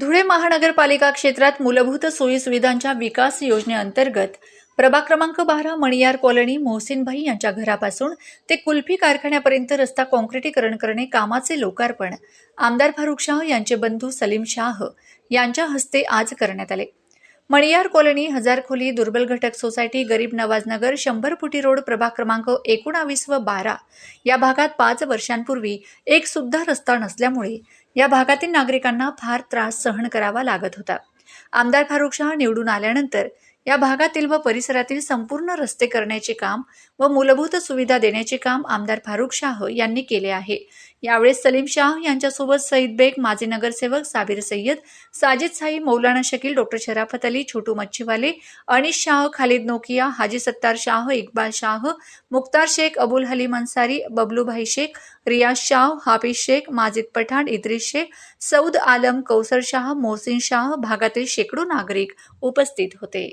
धुळे महानगरपालिका क्षेत्रात मूलभूत सोयीसुविधांच्या विकास योजनेअंतर्गत प्रभाग क्रमांक बारा मणियार कॉलनी मोहसिनभाई यांच्या घरापासून ते कुल्फी कारखान्यापर्यंत रस्ता काँक्रिटीकरण करणे कामाचे लोकार्पण. आमदार फारुख शाह यांचे बंधू सलीम शाह यांच्या हस्ते आज करण्यात आले. मणियार कॉलनी हजार खोली दुर्बल घटक सोसायटी गरीब नवाजनगर शंभर फुटी रोड प्रभाग क्रमांक एकोणावीस व बारा. या भागात पाच वर्षांपूर्वी एक सुद्धा रस्ता नसल्यामुळे या भागातील नागरिकांना फार त्रास सहन करावा लागत होता. आमदार फारुख शाह निवडून आल्यानंतर या भागातील व परिसरातील संपूर्ण रस्ते करण्याचे काम व मूलभूत सुविधा देण्याचे काम आमदार फारुख शाह यांनी केले आहे. यावेळेस सलीम शाह यांच्यासोबत सईद बेग माजी नगरसेवक साबिर सय्यद साजिद साई मौलाना शकील डॉक्टर शराफत अली छोटू मच्छीवाले अनिश शाह खालिद नोकिया हाजी सत्तार शाह इक्बाल शाह मुख्तार शेख अबुल हलीम अन्सारी बबलूभाई शेख रियाज शाह हाफिज शेख माजिद पठाण इद्रिस शेख सौद आलम कौसर शाह मोहसिन शाह भागातील शेकडो नागरिक उपस्थित होते.